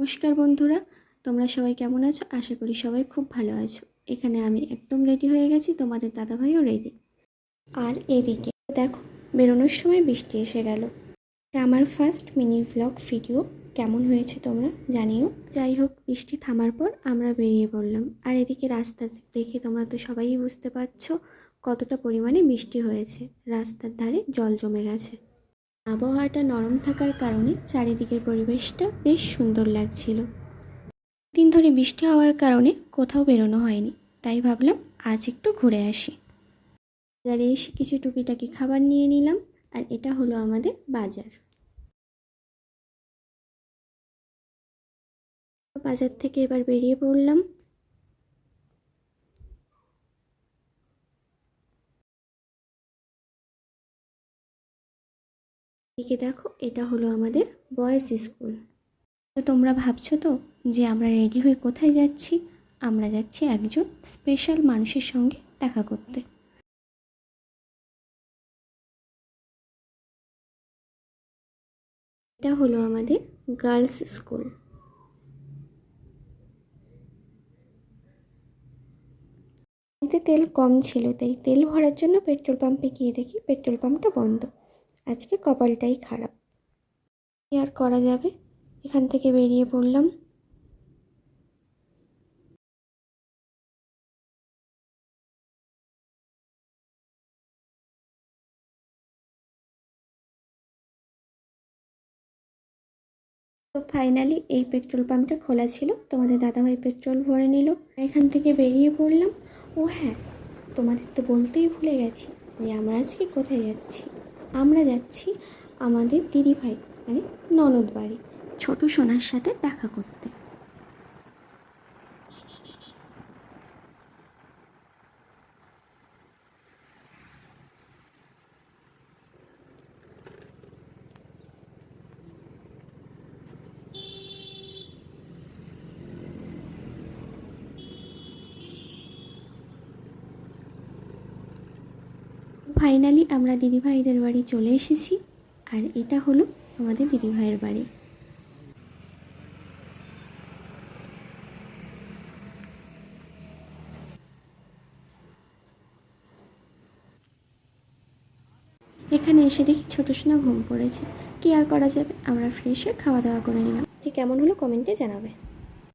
নমস্কার বন্ধুরা, তোমরা সবাই কেমন আছো? আশা করি সবাই খুব ভালো আছো। এখানে আমি একদম রেডি হয়ে গেছি, তোমাদের দাদাভাইও রেডি আর এদিকে দেখো, বেরোনোর সময় বৃষ্টি এসে গেল। আমার ফার্স্ট মিনি ভ্লগ ভিডিও কেমন হয়েছে তোমরা জানিও। যাই হোক, বৃষ্টি থামার পর আমরা বেরিয়ে পড়লাম। আর এদিকে রাস্তা দেখে তোমরা তো সবাই বুঝতে পারছ কতটা পরিমাণে বৃষ্টি হয়েছে। রাস্তার ধারে জল জমে গেছে। আবহাওয়াটা নরম থাকার কারণে চারিদিকের পরিবেশটা বেশ সুন্দর লাগছিল। দিন ধরে বৃষ্টি হওয়ার কারণে কোথাও বেরোনো হয়নি, তাই ভাবলাম আজ একটু ঘুরে আসি। বাজারে এসে কিছু টুকিটাকি খাবার নিয়ে নিলাম, আর এটা হলো আমাদের বাজার। বাজার থেকে এবার বেরিয়ে পড়লাম। এদিকে দেখো, এটা হলো আমাদের বয়েজ স্কুল তো তোমরা ভাবছ তো যে আমরা রেডি হয়ে কোথায় যাচ্ছি? আমরা যাচ্ছি একজন স্পেশাল মানুষের সঙ্গে দেখা করতে। এটা হলো আমাদের গার্লস স্কুল তেল কম ছিল, তাই তেল ভরার জন্য পেট্রোল পাম্পে গিয়ে দেখি পেট্রোল পাম্পটা বন্ধ। আজকে কপালটাই খারাপ। কি আর করা যাবে? এখান থেকে বেরিয়ে পড়লাম। তো ফাইনালি এই পেট্রোল পাম্পটা খোলা ছিল। তোমাদের দাদাভাই পেট্রোল ভরে নিল। এখান থেকে বেরিয়ে পড়লাম। ও হ্যাঁ তোমাদের তো বলতেই ভুলে গেছি যে আমরা আজকে কোথায় যাচ্ছি। আমরা যাচ্ছি আমাদের দিদিভাই মানে ননদ বাড়ি। ছোটো সোনার সাথে দেখা করতে। ফাইনালি আমরা দিদিভাইদের বাড়ি চলে এসেছি, আর এটা হলো আমাদের দিদিভাইয়ের বাড়ি। এখানে এসে দেখি ছোটো সোনা ঘুম পড়েছে। কি আর করা যাবে? আমরা ফ্রেশ খাওয়া দাওয়া করে নিলাম। ঠিক কেমন হলো কমেন্টে জানাবে।